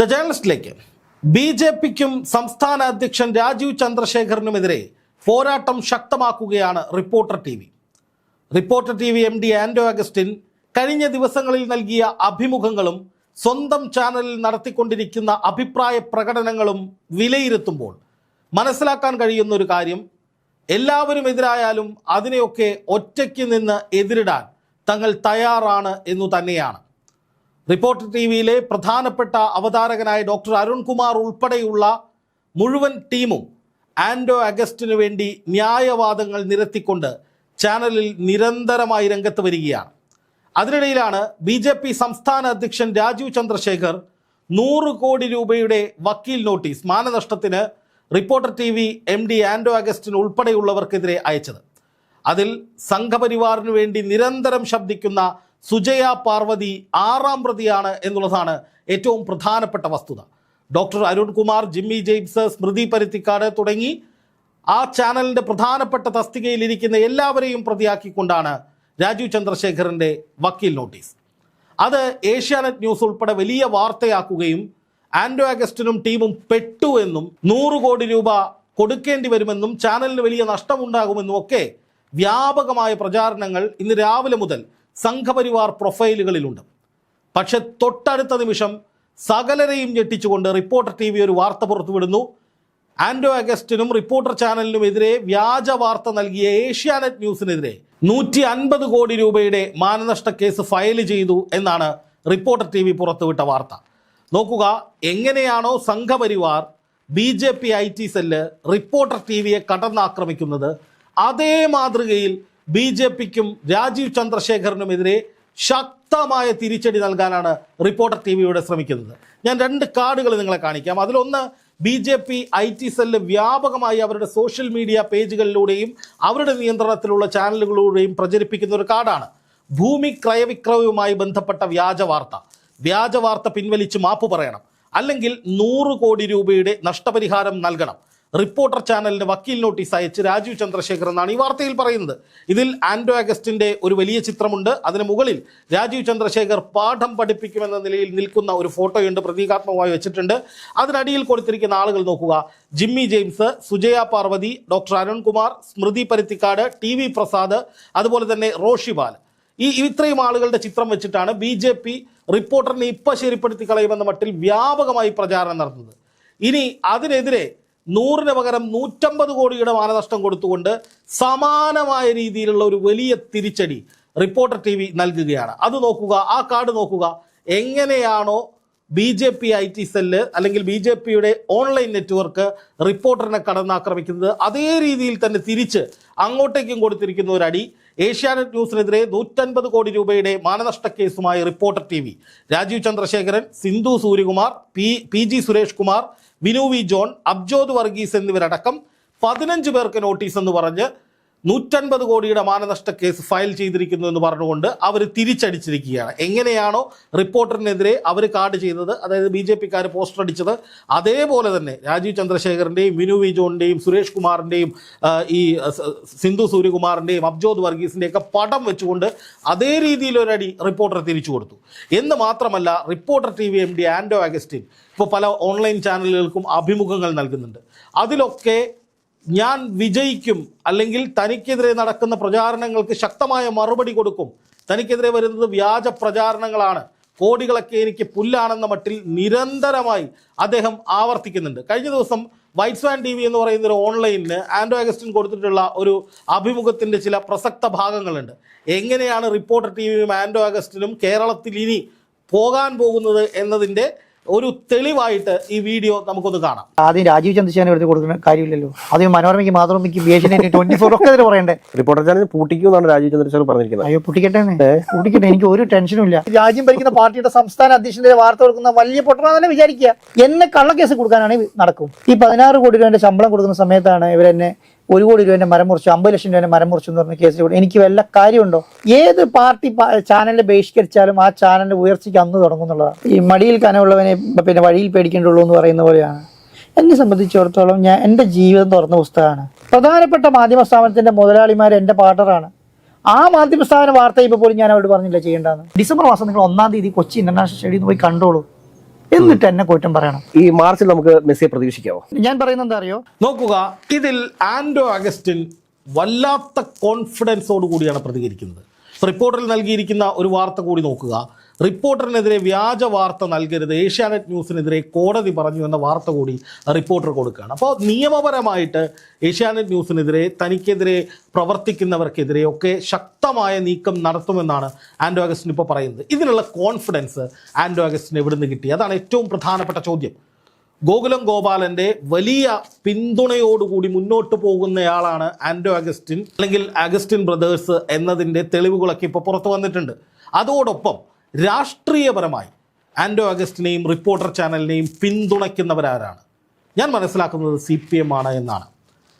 The ജേർണലിസ്റ്റിലേക്ക് B J പിക്കും സംസ്ഥാന അധ്യക്ഷൻ രാജീവ് ചന്ദ്രശേഖറിനുമെതിരെ പോരാട്ടം ശക്തമാക്കുകയാണ് reporter T V. Reporter T V M D Anto Augustine കഴിഞ്ഞ ദിവസങ്ങളിൽ നൽകിയ അഭിമുഖങ്ങളും സ്വന്തം ചാനലിൽ നടത്തിക്കൊണ്ടിരിക്കുന്ന അഭിപ്രായ പ്രകടനങ്ങളും വിലയിരുത്തുമ്പോൾ മനസ്സിലാക്കാൻ കഴിയുന്ന ഒരു കാര്യം എല്ലാവരും എതിരായാലും അതിനെയൊക്കെ ഒറ്റയ്ക്ക് നിന്ന് എതിരിടാൻ തങ്ങൾ തയ്യാറാണ് എന്നു തന്നെയാണ്. റിപ്പോർട്ടർ ടി വിയിലെ പ്രധാനപ്പെട്ട അവതാരകനായ ഡോക്ടർ അരുൺകുമാർ ഉൾപ്പെടെയുള്ള മുഴുവൻ ടീമും ആൻഡോ അഗസ്റ്റിനു വേണ്ടി ന്യായവാദങ്ങൾ നിരത്തിക്കൊണ്ട് ചാനലിൽ നിരന്തരമായി രംഗത്ത് വരികയാണ്. അതിനിടയിലാണ് ബി ജെ പി സംസ്ഥാന അധ്യക്ഷൻ രാജീവ് ചന്ദ്രശേഖർ നൂറ് കോടി രൂപയുടെ വക്കീൽ notice മാനനഷ്ടത്തിന് reporter T V M D Anto Augustine ഉൾപ്പെടെയുള്ളവർക്കെതിരെ അയച്ചത്. അതിൽ സംഘപരിവാറിനു വേണ്ടി നിരന്തരം ശബ്ദിക്കുന്ന സുജയ പാർവതി ആറാം പ്രതിയാണ് എന്നുള്ളതാണ് ഏറ്റവും പ്രധാനപ്പെട്ട വസ്തുത. ഡോക്ടർ അരുൺകുമാർ ജിമ്മി ജെയിംസ് സ്മൃതി പരുത്തിക്കാട് തുടങ്ങി ആ ചാനലിന്റെ പ്രധാനപ്പെട്ട തസ്തികയിലിരിക്കുന്ന എല്ലാവരെയും പ്രതിയാക്കിക്കൊണ്ടാണ് രാജീവ് ചന്ദ്രശേഖറിന്റെ വക്കീൽ നോട്ടീസ്. അത് ഏഷ്യാനെറ്റ് ന്യൂസ് ഉൾപ്പെടെ വലിയ വാർത്തയാക്കുകയും ആൻഡോ അഗസ്റ്റിനും ടീമും പെട്ടു എന്നും നൂറ് കോടി രൂപ കൊടുക്കേണ്ടി വരുമെന്നും ചാനലിന് വലിയ നഷ്ടമുണ്ടാകുമെന്നും ഒക്കെ വ്യാപകമായ പ്രചാരണങ്ങൾ ഇന്ന് രാവിലെ മുതൽ സംഘപരിവാർ പ്രൊഫൈലുകളിലുണ്ട്. പക്ഷെ തൊട്ടടുത്ത നിമിഷം സകലരെയും ഞെട്ടിച്ചുകൊണ്ട് റിപ്പോർട്ടർ ടി ഒരു വാർത്ത പുറത്തുവിടുന്നു. ആൻഡോ അഗസ്റ്റിനും റിപ്പോർട്ടർ ചാനലിനും എതിരെ വ്യാജ വാർത്ത നൽകിയ ഏഷ്യാനെറ്റ് ന്യൂസിനെതിരെ നൂറ്റി അൻപത് കോടി രൂപയുടെ മാനനഷ്ട കേസ് ഫയൽ ചെയ്തു എന്നാണ് റിപ്പോർട്ടർ ടി വി പുറത്തുവിട്ട വാർത്ത. നോക്കുക എങ്ങനെയാണോ Sangh Parivar B J P I T cell reporter T വിയെ കടന്നാക്രമിക്കുന്നത്. അതേ മാതൃകയിൽ ബി ജെ പിക്കും രാജീവ് ചന്ദ്രശേഖറിനുമെതിരെ ശക്തമായ തിരിച്ചടി നൽകാനാണ് റിപ്പോർട്ടർ ടി വിയുടെ ശ്രമിക്കുന്നത്. ഞാൻ രണ്ട് കാർഡുകൾ നിങ്ങളെ കാണിക്കാം. അതിലൊന്ന് B J P I T cell വ്യാപകമായി അവരുടെ സോഷ്യൽ മീഡിയ പേജുകളിലൂടെയും അവരുടെ നിയന്ത്രണത്തിലുള്ള ചാനലുകളിലൂടെയും പ്രചരിപ്പിക്കുന്ന ഒരു കാർഡാണ്. ഭൂമി ക്രയവിക്രയവുമായി ബന്ധപ്പെട്ട വ്യാജ വാർത്ത. വ്യാജ വാർത്ത പിൻവലിച്ച് മാപ്പ് പറയണം. അല്ലെങ്കിൽ നൂറ് കോടി രൂപയുടെ നഷ്ടപരിഹാരം നൽകണം. റിപ്പോർട്ടർ ചാനലിന്റെ വക്കീൽ നോട്ടീസ് അയച്ച് രാജീവ് ചന്ദ്രശേഖർ എന്നാണ് ഈ വാർത്തയിൽ പറയുന്നത്. ഇതിൽ ആൻഡോ അഗസ്റ്റിന്റെ ഒരു വലിയ ചിത്രമുണ്ട്. അതിന് മുകളിൽ രാജീവ് ചന്ദ്രശേഖർ പാഠം പഠിപ്പിക്കുമെന്ന നിലയിൽ നിൽക്കുന്ന ഒരു ഫോട്ടോയുണ്ട് പ്രതീകാത്മകമായി വെച്ചിട്ടുണ്ട്. അതിനടിയിൽ കൊടുത്തിരിക്കുന്ന ആളുകൾ നോക്കുക. Jimmy James Sujaya Parvathy doctor Arunkumar Smruthy Paruthikad T V Prasad അതുപോലെ തന്നെ റോഷിബാൽ ഈ ഇത്രയും ആളുകളുടെ ചിത്രം വെച്ചിട്ടാണ് ബി ജെ പി റിപ്പോർട്ടറിനെ ഇപ്പം ശരിപ്പെടുത്തി കളയുമെന്ന മട്ടിൽ വ്യാപകമായി പ്രചാരണം നടത്തുന്നത് ഇനി അതിനെതിരെ നൂറിന് പകരം നൂറ്റമ്പത് കോടിയുടെ മാനനഷ്ടം കൊടുത്തുകൊണ്ട് സമാനമായ രീതിയിലുള്ള ഒരു വലിയ തിരിച്ചടി റിപ്പോർട്ടർ ടി വി നൽകുകയാണ്. അത് നോക്കുക ആ കാർഡ് നോക്കുക. എങ്ങനെയാണോ B J P I T cell അല്ലെങ്കിൽ ബി ജെ പിയുടെ ഓൺലൈൻ നെറ്റ്വർക്ക് റിപ്പോർട്ടറിനെ കടന്നാക്രമിക്കുന്നത്. അതേ രീതിയിൽ തന്നെ തിരിച്ച് അങ്ങോട്ടേക്കും കൊടുത്തിരിക്കുന്ന ഒരു അടി. ഏഷ്യാനെറ്റ് ന്യൂസിനെതിരെ നൂറ്റൻപത് കോടി രൂപയുടെ മാനനഷ്ട കേസുമായി reporter T V. Rajeev Chandrasekharan Sindhu Suryakumar P P G Suresh Kumar Vinu V John Abjod Varghese എന്നിവരടക്കം പതിനഞ്ച് പേർക്ക് നോട്ടീസ് എന്ന് പറഞ്ഞ് നൂറ്റൻപത് കോടിയുടെ മാനനഷ്ട കേസ് ഫയൽ ചെയ്തിരിക്കുന്നു എന്ന് പറഞ്ഞുകൊണ്ട് അവർ തിരിച്ചടിച്ചിരിക്കുകയാണ്. എങ്ങനെയാണോ റിപ്പോർട്ടറിനെതിരെ അവർ കാർഡ് ചെയ്തത് അതായത് ബി ജെ പിക്കാർ പോസ്റ്റർ അടിച്ചത് അതേപോലെ തന്നെ രാജീവ് ചന്ദ്രശേഖറിന്റെയും വിനു വി ജോണിന്റെയും സുരേഷ് കുമാറിന്റെയും ഈ സിന്ധു സൂര്യകുമാറിന്റെയും അബ്ജോദ് വർഗീസിന്റെയൊക്കെ പടം വെച്ചുകൊണ്ട് അതേ രീതിയിലൊരടി റിപ്പോർട്ടർ തിരിച്ചു കൊടുത്തു. എന്ന് മാത്രമല്ല reporter T V M D Anto Augustine ഇപ്പോൾ പല ഓൺലൈൻ ചാനലുകൾക്കും അഭിമുഖങ്ങൾ നൽകുന്നുണ്ട്. അതിലൊക്കെ ഞാൻ വിജയിക്കും അല്ലെങ്കിൽ തനിക്കെതിരെ നടക്കുന്ന പ്രചാരണങ്ങൾക്ക് ശക്തമായ മറുപടി കൊടുക്കും. തനിക്കെതിരെ വരുന്നത് വ്യാജ പ്രചാരണങ്ങളാണ്. കോടികളൊക്കെ എനിക്ക് പുല്ലാണെന്ന മട്ടിൽ നിരന്തരമായി അദ്ദേഹം ആവർത്തിക്കുന്നുണ്ട്. കഴിഞ്ഞ ദിവസം വൈറ്റ് ആൻഡ് ടി വി എന്ന് പറയുന്ന ഒരു ഓൺലൈനിൽ ആൻഡ്രോ അഗസ്റ്റിൻ കൊടുത്തിട്ടുള്ള ഒരു അഭിമുഖത്തിന്റെ ചില പ്രസക്ത ഭാഗങ്ങളുണ്ട്. എങ്ങനെയാണ് റിപ്പോർട്ടർ ടി വിയും ആൻഡോ അഗസ്റ്റിനും കേരളത്തിൽ ഇനി പോകാൻ പോകുന്നത് എന്നതിന്റെ ഒരു തെളിവായിട്ട് ഈ വീഡിയോ നമുക്കൊന്ന് കാണാം. ആദ്യം രാജീവ് ചന്ദ്രശേഖരൻ എടുത്ത് കൊടുക്കുന്ന കാര്യമില്ലല്ലോ. ആദ്യം മനോരമയ്ക്ക് ബി എച്ച് ട്വന്റി ഫോർ ഒക്കെ പറയണ്ടേ? റിപ്പോർട്ടർ ചാനൽ പൂട്ടിക്കുമെന്നാണ് രാജീവ് ചന്ദ്രശേഖർ പറഞ്ഞിരിക്കുന്നത്. അയ്യോ പൂട്ടിക്കട്ടെ പൂട്ടിക്കട്ടെ എനിക്ക് ഒരു ടെൻഷനും ഇല്ല. രാജ്യം ഭരിക്കുന്ന പാർട്ടിയുടെ സംസ്ഥാന അധ്യക്ഷന്റെ വാർത്ത കൊടുക്കുന്ന വലിയ പൊട്ടണ തന്നെ വിചാരിക്കുക. എന്നെ കള്ളക്കേസ് കൊടുക്കാനാണ് നടക്കും. ഈ പതിനാറ് കോടി രൂപ ശമ്പളം കൊടുക്കുന്ന സമയത്താണ് ഇവരെന്നെ ഒരു കോടി രൂപേന്റെ മരം മുറിച്ചു അമ്പത് ലക്ഷം രൂപേന്റെ മരം മുറിച്ചു എന്ന് പറഞ്ഞ കേസിൽ കൂടെ എനിക്ക് വല്ല കാര്യമുണ്ടോ? ഏത് പാർട്ടി ചാനലിനെ ബഹിഷ്കരിച്ചാലും ആ ചാനലിന്റെ ഉയർച്ചയ്ക്ക് അന്ന് തുടങ്ങുന്നുള്ളതാണ്. ഈ മടിയിൽ കനമുള്ളവനെ പിന്നെ വഴിയിൽ പേടിക്കേണ്ടുള്ളൂ എന്ന് പറയുന്ന പോലെയാണ്. എന്നെ സംബന്ധിച്ചിടത്തോളം ഞാൻ എന്റെ ജീവിതം തുറന്ന പുസ്തകമാണ്. പ്രധാനപ്പെട്ട മാധ്യമ സ്ഥാപനത്തിന്റെ മുതലാളിമാർ എന്റെ പാർട്ടറാണ് ആ മാധ്യമ സ്ഥാപന വാർത്ത ഇപ്പോൾ പോലും ഞാൻ അവരോട് പറഞ്ഞില്ല ചെയ്യേണ്ടതെന്ന്. ഡിസംബർ മാസം നിങ്ങൾ ഒന്നാം തീയതി കൊച്ചി ഇന്റർനാഷണൽ സ്റ്റേഡിയം പോയി കണ്ടോളൂ. എന്നിട്ട് എന്നെ കുറ്റം പറയണം. ഈ മാർച്ചിൽ നമുക്ക് മെസ്സിയെ പ്രതീക്ഷിക്കാവോ? ഞാൻ പറയുന്നത് എന്താ അറിയോ? നോക്കുക ഇതിൽ ആൻഡോ അഗസ്റ്റിൻ വല്ലാത്ത കോൺഫിഡൻസോട് കൂടിയാണ് പ്രതികരിക്കുന്നത്. റിപ്പോർട്ടറിൽ നൽകിയിരിക്കുന്ന ഒരു വാർത്ത കൂടി നോക്കുക. റിപ്പോർട്ടറിനെതിരെ വ്യാജ വാർത്ത നൽകരുത്. ഏഷ്യാനെറ്റ് ന്യൂസിനെതിരെ കോടതി പറഞ്ഞു എന്ന വാർത്ത കൂടി റിപ്പോർട്ടർ കൊടുക്കുകയാണ്. അപ്പോൾ നിയമപരമായിട്ട് ഏഷ്യാനെറ്റ് ന്യൂസിനെതിരെ തനിക്കെതിരെ പ്രവർത്തിക്കുന്നവർക്കെതിരെ ഒക്കെ ശക്തമായ നീക്കം നടത്തുമെന്നാണ് ആൻഡോ അഗസ്റ്റിൻ ഇപ്പോൾ പറയുന്നത്. ഇതിനുള്ള കോൺഫിഡൻസ് ആൻഡോ അഗസ്റ്റിന് നിന്ന് കിട്ടി? അതാണ് ഏറ്റവും പ്രധാനപ്പെട്ട ചോദ്യം. ഗോകുലം ഗോപാലന്റെ വലിയ പിന്തുണയോടുകൂടി മുന്നോട്ട് പോകുന്നയാളാണ് ആൻഡോ അഗസ്റ്റിൻ അല്ലെങ്കിൽ അഗസ്റ്റിൻ ബ്രദേഴ്സ് എന്നതിന്റെ തെളിവുകളൊക്കെ ഇപ്പോൾ പുറത്തു വന്നിട്ടുണ്ട്. അതോടൊപ്പം രാഷ്ട്രീയപരമായി ആൻഡോ അഗസ്റ്റിനെയും റിപ്പോർട്ടർ ചാനലിനെയും പിന്തുണയ്ക്കുന്നവരാരാണ്? ഞാൻ മനസ്സിലാക്കുന്നത് സി പി എം ആണ് എന്നാണ്.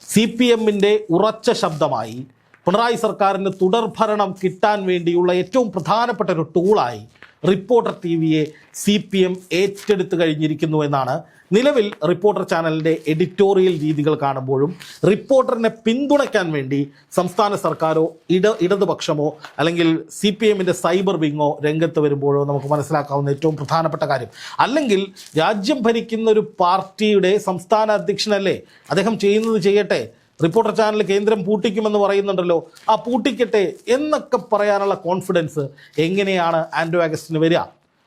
സി പി എമ്മിന്റെ ഉറച്ച ശബ്ദമായി പിണറായി സർക്കാരിന് തുടർഭരണം കിട്ടാൻ വേണ്ടിയുള്ള ഏറ്റവും പ്രധാനപ്പെട്ട ഒരു ടൂളായി റിപ്പോർട്ടർ ടി വിയെ സി പി എം ഏറ്റെടുത്ത് കഴിഞ്ഞിരിക്കുന്നു എന്നാണ് നിലവിൽ റിപ്പോർട്ടർ ചാനലിന്റെ എഡിറ്റോറിയൽ രീതികൾ കാണുമ്പോഴും റിപ്പോർട്ടറിനെ പിന്തുണയ്ക്കാൻ വേണ്ടി സംസ്ഥാന സർക്കാരോ ഇട ഇടതുപക്ഷമോ അല്ലെങ്കിൽ സി പി എമ്മിന്റെ സൈബർ വിങ്ങോ രംഗത്ത് വരുമ്പോഴോ നമുക്ക് മനസ്സിലാക്കാവുന്ന ഏറ്റവും പ്രധാനപ്പെട്ട കാര്യം. അല്ലെങ്കിൽ രാജ്യം ഭരിക്കുന്ന ഒരു പാർട്ടിയുടെ സംസ്ഥാന അധ്യക്ഷനല്ലേ? അദ്ദേഹം ചെയ്യുന്നത് ചെയ്യട്ടെ. റിപ്പോർട്ടർ ചാനൽ കേന്ദ്രം പൂട്ടിക്കുമെന്ന് പറയുന്നുണ്ടല്ലോ. ആ പൂട്ടിക്കട്ടെ എന്നൊക്കെ പറയാനുള്ള കോൺഫിഡൻസ് എങ്ങനെയാണ് ആൻഡ്രോ ആഗസ്റ്റിന് വരിക?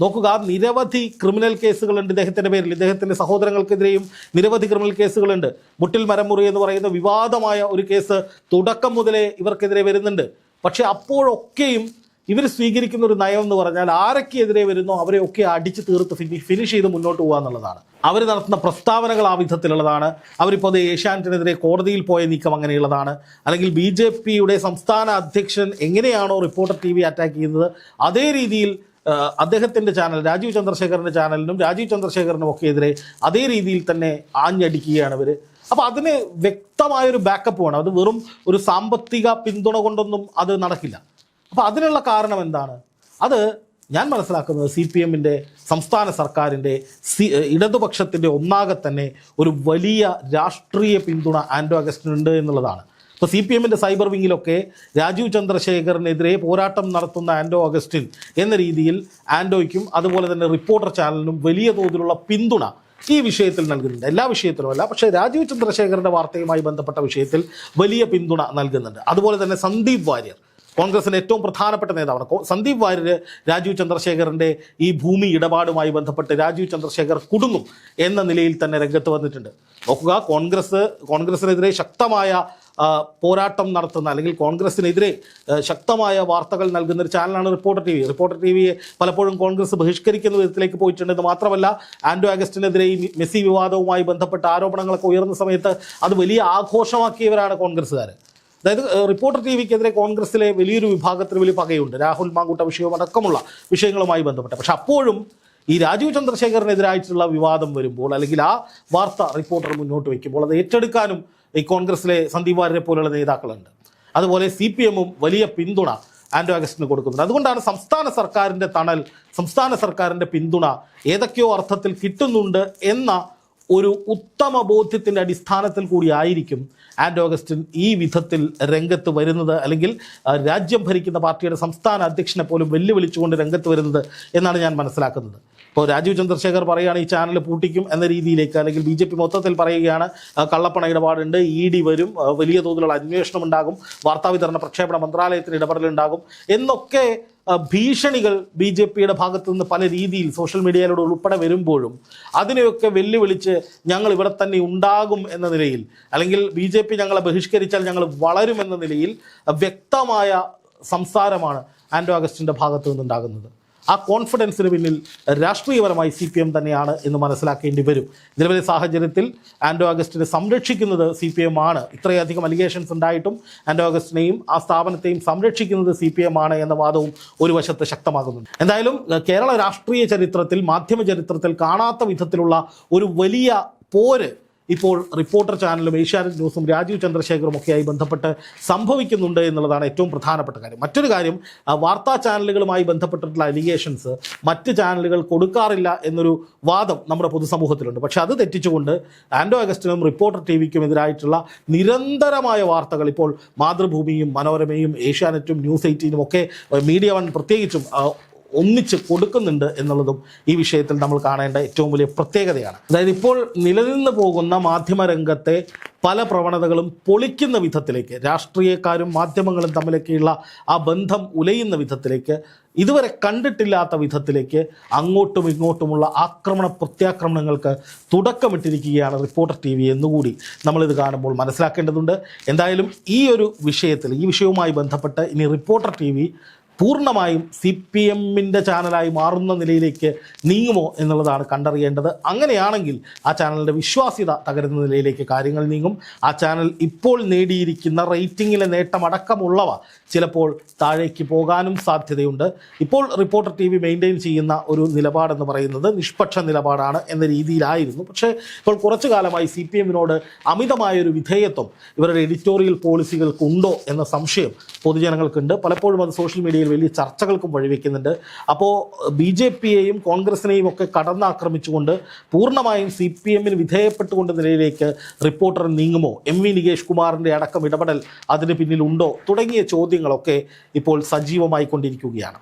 നോക്കുക നിരവധി ക്രിമിനൽ കേസുകളുണ്ട് ഇദ്ദേഹത്തിന്റെ പേരിൽ. ഇദ്ദേഹത്തിന്റെ സഹോദരങ്ങൾക്കെതിരെയും നിരവധി ക്രിമിനൽ കേസുകളുണ്ട് മുട്ടിൽ മരമുറി എന്ന് പറയുന്ന വിവാദമായ ഒരു കേസ് തുടക്കം മുതലേ ഇവർക്കെതിരെ വരുന്നുണ്ട്. പക്ഷേ അപ്പോഴൊക്കെയും ഇവർ സ്വീകരിക്കുന്ന ഒരു നയം എന്ന് പറഞ്ഞാൽ ആരൊക്കെതിരെ വരുന്നോ അവരെ ഒക്കെ അടിച്ച് തീർത്ത് ഫിനിഷ് ഫിനിഷ് ചെയ്ത് മുന്നോട്ട് പോകുക എന്നുള്ളതാണ്. അവർ നടത്തുന്ന പ്രസ്താവനകൾ ആ വിധത്തിലുള്ളതാണ്. അവരിപ്പോൾ ഏഷ്യാനെറ്റിനെതിരെ കോടതിയിൽ പോയ നീക്കം അങ്ങനെയുള്ളതാണ്. അല്ലെങ്കിൽ ബി ജെ പിയുടെ സംസ്ഥാന അധ്യക്ഷൻ എങ്ങനെയാണോ റിപ്പോർട്ടർ ടി വി അറ്റാക്ക് ചെയ്യുന്നത് അതേ രീതിയിൽ അദ്ദേഹത്തിന്റെ ചാനൽ രാജീവ് ചന്ദ്രശേഖരന്റെ ചാനലിനും രാജീവ് ചന്ദ്രശേഖരനും ഒക്കെ എതിരെ അതേ രീതിയിൽ തന്നെ ആഞ്ഞടിക്കുകയാണ് ഇവർ അപ്പോൾ അതിന് വ്യക്തമായൊരു ബാക്കപ്പ് വേണം. അത് വെറും ഒരു സാമ്പത്തിക പിന്തുണ കൊണ്ടൊന്നും അത് നടക്കില്ല. അപ്പോൾ അതിനുള്ള കാരണം എന്താണ്? അത് ഞാൻ മനസ്സിലാക്കുന്നത് സി പി എമ്മിന്റെ സംസ്ഥാന സർക്കാരിന്റെ സി ഇടതുപക്ഷത്തിന്റെ ഒന്നാകെ തന്നെ ഒരു വലിയ രാഷ്ട്രീയ പിന്തുണ ആൻഡോ അഗസ്റ്റിനുണ്ട് എന്നുള്ളതാണ്. ഇപ്പോൾ സി പി എമ്മിന്റെ സൈബർ വിങ്ങിലൊക്കെ രാജീവ് ചന്ദ്രശേഖറിനെതിരെ പോരാട്ടം നടത്തുന്ന ആൻഡോ അഗസ്റ്റിൻ എന്ന രീതിയിൽ ആൻഡോയ്ക്കും അതുപോലെ തന്നെ റിപ്പോർട്ടർ ചാനലിനും വലിയ തോതിലുള്ള പിന്തുണ ഈ വിഷയത്തിൽ നൽകുന്നുണ്ട്. എല്ലാ വിഷയത്തിലുമല്ല പക്ഷേ രാജീവ് ചന്ദ്രശേഖറിന്റെ വാർത്തയുമായി ബന്ധപ്പെട്ട വിഷയത്തിൽ വലിയ പിന്തുണ നൽകുന്നുണ്ട്. അതുപോലെ തന്നെ സന്ദീപ് വാര്യർ കോൺഗ്രസിന്റെ ഏറ്റവും പ്രധാനപ്പെട്ട നേതാവാണ്. സന്ദീപ് വാര്യർ രാജീവ് ചന്ദ്രശേഖറിന്റെ ഈ ഭൂമി ഇടപാടുമായി ബന്ധപ്പെട്ട് രാജീവ് ചന്ദ്രശേഖർ കുടുങ്ങും എന്ന നിലയിൽ തന്നെ രംഗത്ത് വന്നിട്ടുണ്ട്. നോക്കുക കോൺഗ്രസ് കോൺഗ്രസിനെതിരെ ശക്തമായ പോരാട്ടം നടത്തുന്ന അല്ലെങ്കിൽ കോൺഗ്രസിനെതിരെ ശക്തമായ വാർത്തകൾ നൽകുന്ന ഒരു ചാനലാണ് reporter T V. Reporter T വിയെ പലപ്പോഴും കോൺഗ്രസ് ബഹിഷ്കരിക്കുന്ന വിധത്തിലേക്ക് പോയിട്ടുണ്ടെന്ന് മാത്രമല്ല ആൻഡോ അഗസ്റ്റിനെതിരെ ഈ മെസ്സി വിവാദവുമായി ബന്ധപ്പെട്ട ആരോപണങ്ങളൊക്കെ ഉയർന്ന സമയത്ത് അത് വലിയ ആഘോഷമാക്കിയവരാണ് കോൺഗ്രസ്സുകാർ അതായത് റിപ്പോർട്ടർ ടി വിക്കെതിരെ കോൺഗ്രസിലെ വലിയൊരു വിഭാഗത്തിന് വലിയ പകയുണ്ട്. രാഹുൽ മാങ്കൂട്ട വിഷയവും അടക്കമുള്ള വിഷയങ്ങളുമായി ബന്ധപ്പെട്ട്. പക്ഷെ അപ്പോഴും ഈ രാജീവ് ചന്ദ്രശേഖരനെതിരായിട്ടുള്ള വിവാദം വരുമ്പോൾ അല്ലെങ്കിൽ ആ വാർത്ത റിപ്പോർട്ടർ മുന്നോട്ട് വയ്ക്കുമ്പോൾ അത് ഏറ്റെടുക്കാനും ഈ കോൺഗ്രസിലെ സന്ദീപ് വാര്യരെ പോലുള്ള നേതാക്കളുണ്ട്. അതുപോലെ സി പി എമ്മും വലിയ പിന്തുണ ആൻഡോ അഗസ്റ്റിന് കൊടുക്കുന്നുണ്ട്. അതുകൊണ്ടാണ് സംസ്ഥാന സർക്കാരിന്റെ തണൽ സംസ്ഥാന സർക്കാരിന്റെ പിന്തുണ ഏതൊക്കെയോ അർത്ഥത്തിൽ കിട്ടുന്നുണ്ട് എന്ന ഒരു ഉത്തമ ബോധ്യത്തിന്റെ അടിസ്ഥാനത്തിൽ കൂടിയായിരിക്കും ആൻഡ് ഓഗസ്റ്റിൻ ഈ വിധത്തിൽ രംഗത്ത് വരുന്നത് അല്ലെങ്കിൽ രാജ്യം ഭരിക്കുന്ന പാർട്ടിയുടെ സംസ്ഥാന അധ്യക്ഷനെ പോലും വെല്ലുവിളിച്ചുകൊണ്ട് രംഗത്ത് വരുന്നത് എന്നാണ് ഞാൻ മനസ്സിലാക്കുന്നത്. ഇപ്പോൾ രാജീവ് ചന്ദ്രശേഖർ പറയുകയാണ് ഈ ചാനൽ പൂട്ടിക്കും എന്ന രീതിയിലേക്ക് അല്ലെങ്കിൽ ബി ജെ പി മൊത്തത്തിൽ പറയുകയാണ് കള്ളപ്പണ ഇടപാടുണ്ട് ഇ ഡി വരും വലിയ തോതിലുള്ള അന്വേഷണം ഉണ്ടാകും വാർത്താവിതരണ പ്രക്ഷേപണ മന്ത്രാലയത്തിന് ഇടപെടലുണ്ടാകും എന്നൊക്കെ ഭീഷണികൾ ബി ജെ പിയുടെ ഭാഗത്തു നിന്ന് പല രീതിയിൽ സോഷ്യൽ മീഡിയയിലൂടെ ഉൾപ്പെടെ വരുമ്പോഴും അതിനെയൊക്കെ വെല്ലുവിളിച്ച് ഞങ്ങൾ ഇവിടെ തന്നെ ഉണ്ടാകും എന്ന നിലയിൽ അല്ലെങ്കിൽ ബി ജെ പി ഞങ്ങളെ ബഹിഷ്കരിച്ചാൽ ഞങ്ങൾ വളരുമെന്ന നിലയിൽ വ്യക്തമായ സംസാരമാണ് ആൻഡോ അഗസ്റ്റിന്റെ ഭാഗത്തു നിന്നുണ്ടാകുന്നത് ആ കോൺഫിഡൻസിന് പിന്നിൽ രാഷ്ട്രീയപരമായി സി പി എം തന്നെയാണ് എന്ന് മനസ്സിലാക്കേണ്ടി വരും. നിലവിലെ സാഹചര്യത്തിൽ ആൻഡോ അഗസ്റ്റിനെ സംരക്ഷിക്കുന്നത് സി പി എം ആണ്. ഇത്രയധികം അലിഗേഷൻസ് ഉണ്ടായിട്ടും ആൻഡോ അഗസ്റ്റിനെയും ആ സ്ഥാപനത്തെയും സംരക്ഷിക്കുന്നത് സി പി എം ആണ് എന്ന വാദവും ഒരു വശത്ത് ശക്തമാകുന്നുണ്ട്. എന്തായാലും കേരള രാഷ്ട്രീയ ചരിത്രത്തിൽ മാധ്യമ ചരിത്രത്തിൽ കാണാത്ത വിധത്തിലുള്ള ഒരു വലിയ പോര് ഇപ്പോൾ റിപ്പോർട്ടർ ചാനലും ഏഷ്യാനെറ്റ് ന്യൂസും രാജീവ് ചന്ദ്രശേഖറും ഒക്കെയായി ബന്ധപ്പെട്ട് സംഭവിക്കുന്നുണ്ട് എന്നുള്ളതാണ് ഏറ്റവും പ്രധാനപ്പെട്ട കാര്യം. മറ്റൊരു കാര്യം വാർത്താ ചാനലുകളുമായി ബന്ധപ്പെട്ടിട്ടുള്ള അലിഗേഷൻസ് മറ്റ് ചാനലുകൾ കൊടുക്കാറില്ല എന്നൊരു വാദം നമ്മുടെ പൊതുസമൂഹത്തിലുണ്ട്. പക്ഷേ അത് തെറ്റിച്ചുകൊണ്ട് ആൻഡോ അഗസ്റ്റിനും റിപ്പോർട്ടർ ടി വിക്കും എതിരായിട്ടുള്ള നിരന്തരമായ വാർത്തകൾ ഇപ്പോൾ മാതൃഭൂമിയും മനോരമയും ഏഷ്യാനെറ്റും ന്യൂസ് എയ്റ്റീനും ഒക്കെ മീഡിയ വൺ പ്രത്യേകിച്ചും ഒന്നിച്ച് കൊടുക്കുന്നുണ്ട് എന്നുള്ളതും ഈ വിഷയത്തിൽ നമ്മൾ കാണേണ്ട ഏറ്റവും വലിയ പ്രത്യേകതയാണ്. അതായത് ഇപ്പോൾ നിലനിന്ന് പോകുന്ന മാധ്യമരംഗത്തെ പല പ്രവണതകളും പൊളിക്കുന്ന വിധത്തിലേക്ക് രാഷ്ട്രീയക്കാരും മാധ്യമങ്ങളും തമ്മിലൊക്കെയുള്ള ആ ബന്ധം ഉലയുന്ന വിധത്തിലേക്ക് ഇതുവരെ കണ്ടിട്ടില്ലാത്ത വിധത്തിലേക്ക് അങ്ങോട്ടും ഇങ്ങോട്ടുമുള്ള ആക്രമണ പ്രത്യാക്രമണങ്ങൾക്ക് തുടക്കമിട്ടിരിക്കുകയാണ് റിപ്പോർട്ടർ ടി വി എന്നുകൂടി നമ്മളിത് കാണുമ്പോൾ മനസ്സിലാക്കേണ്ടതുണ്ട്. എന്തായാലും ഈ ഒരു വിഷയത്തിൽ ഈ വിഷയവുമായി ബന്ധപ്പെട്ട് ഇനി റിപ്പോർട്ടർ ടി പൂർണമായും സി പി എമ്മിന്റെ ചാനലായി മാറുന്ന നിലയിലേക്ക് നീങ്ങുമോ എന്നുള്ളതാണ് കണ്ടറിയേണ്ടത്. അങ്ങനെയാണെങ്കിൽ ആ ചാനലിന്റെ വിശ്വാസ്യത തകരുന്ന നിലയിലേക്ക് കാര്യങ്ങൾ നീങ്ങും. ആ ചാനൽ ഇപ്പോൾ നേടിയിരിക്കുന്ന റേറ്റിങ്ങിലെ നേട്ടമടക്കമുള്ളവ ചിലപ്പോൾ താഴേക്ക് പോകാനും സാധ്യതയുണ്ട്. ഇപ്പോൾ റിപ്പോർട്ടർ ടി വി മെയിന്റെയിൻ ചെയ്യുന്ന ഒരു നിലപാടെന്ന് പറയുന്നത് നിഷ്പക്ഷ നിലപാടാണ് എന്ന രീതിയിലായിരുന്നു. പക്ഷേ ഇപ്പോൾ കുറച്ചു കാലമായി സി പി എമ്മിനോട് അമിതമായൊരു വിധേയത്വം ഇവരുടെ എഡിറ്റോറിയൽ പോളിസികൾക്കുണ്ടോ എന്ന സംശയം പൊതുജനങ്ങൾക്കുണ്ട്. പലപ്പോഴും അത് സോഷ്യൽ മീഡിയയിൽ വലിയ ചർച്ചകൾക്കും വഴിവെക്കുന്നുണ്ട്. അപ്പോൾ ബി ജെ പിയെയും കോൺഗ്രസിനെയും ഒക്കെ കടന്നാക്രമിച്ചുകൊണ്ട് പൂർണമായും സി പി എമ്മിന് വിധേയപ്പെട്ടുകൊണ്ട് നിലയിലേക്ക് റിപ്പോർട്ടർ നീങ്ങുമോ? എം വി നികേഷ് കുമാറിന്റെ അടക്കം ഇടപെടൽ അതിന് പിന്നിലുണ്ടോ? തുടങ്ങിയ ചോദ്യങ്ങളൊക്കെ ഇപ്പോൾ സജീവമായി കൊണ്ടിരിക്കുകയാണ്